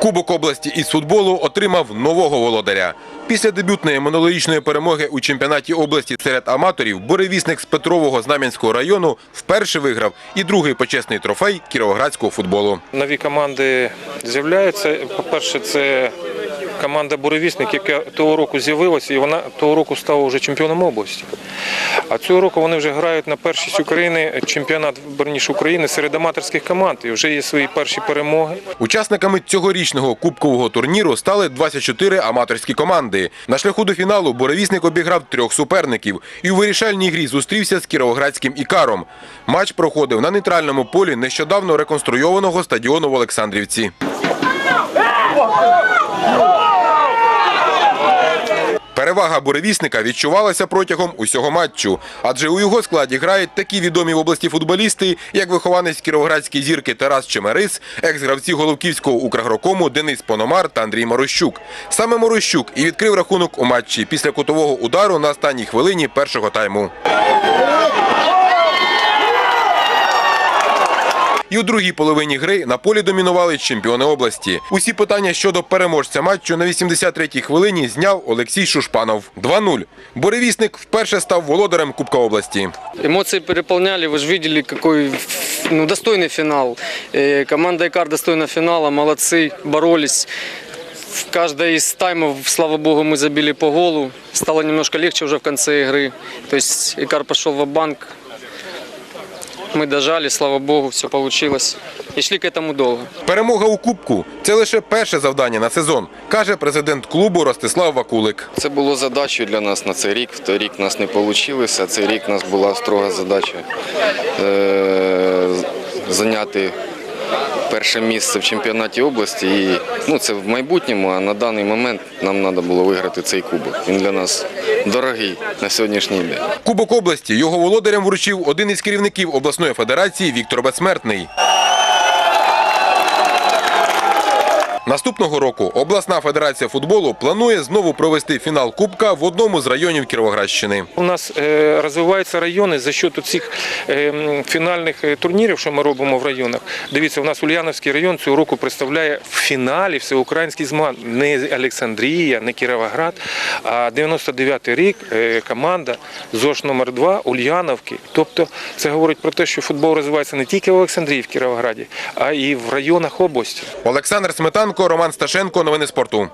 Кубок області із футболу отримав нового володаря. Після дебютної минулорічної перемоги у чемпіонаті області серед аматорів буревісник з Петрового Знам'янського району вперше виграв і другий почесний трофей кіровоградського футболу. Нові команди з'являються. По-перше, це команда Буревісник, яка того року з'явилася, і вона того року стала вже чемпіоном області. А цього року вони вже грають на першість України, чемпіонат верніше України серед аматорських команд. І вже є свої перші перемоги. Учасниками цьогорічного кубкового турніру стали 24 аматорські команди. На шляху до фіналу буревісник обіграв трьох суперників і у вирішальній грі зустрівся з кіровоградським ікаром. Матч проходив на нейтральному полі нещодавно реконструйованого стадіону в Олександрівці. Перевага буревісника відчувалася протягом усього матчу, адже у його складі грають такі відомі в області футболісти, як вихованець кіровоградської зірки Тарас Чемерис, екс-гравці Головківського Украгрокому Денис Пономар та Андрій Морощук. Саме Морощук і відкрив рахунок у матчі після кутового удару на останній хвилині першого тайму. І у другій половині гри на полі домінували чемпіони області. Усі питання щодо переможця матчу на 83-й хвилині зняв Олексій Шушпанов. 2-0. Буревісник вперше став володарем Кубка області. Эмоции переполняли, вы же видели, какой ну, достойный финал. Э, Команда Икар достойна финала, молодцы, боролись. В каждой из таймов, слава богу, мы забили по голу. Стало немножко легче уже в конце игры. То есть Икар пошел в банк Мы дожали, слава богу, все вийшло. І йшли к этому довго. Перемога у Кубку це лише перше завдання на сезон, каже президент клубу Ростислав Вакулик. Це було задачею для нас на цей рік. В той рік у нас не вийшло. Цей рік у нас була строга задача е- зайняти перше місце в чемпіонаті області. І, ну, це в майбутньому, а на даний момент нам треба було виграти цей кубок. Він для нас дорогий на сьогоднішній день. Кубок області його володарям вручив один із керівників обласної федерації Віктор Безсмертний. Наступного року обласна федерація футболу планує знову провести фінал Кубка в одному з районів Кіровоградщини. У нас е, розвиваються райони за счет цих е, фінальних е, турнірів, що ми робимо в районах. Дивіться, у нас Ульяновський район цього року представляє в фіналі всеукраїнський змагань. Не Олександрія, не Кіровоград, а 99-й рік команда ЗОЖ номер 2 Ульяновки. Тобто це говорить про те, що футбол розвивається не тільки в Олександрії, в Кіровограді, а і в районах області. Олександр Сметанко, Роман Сташенко. Новини спорту.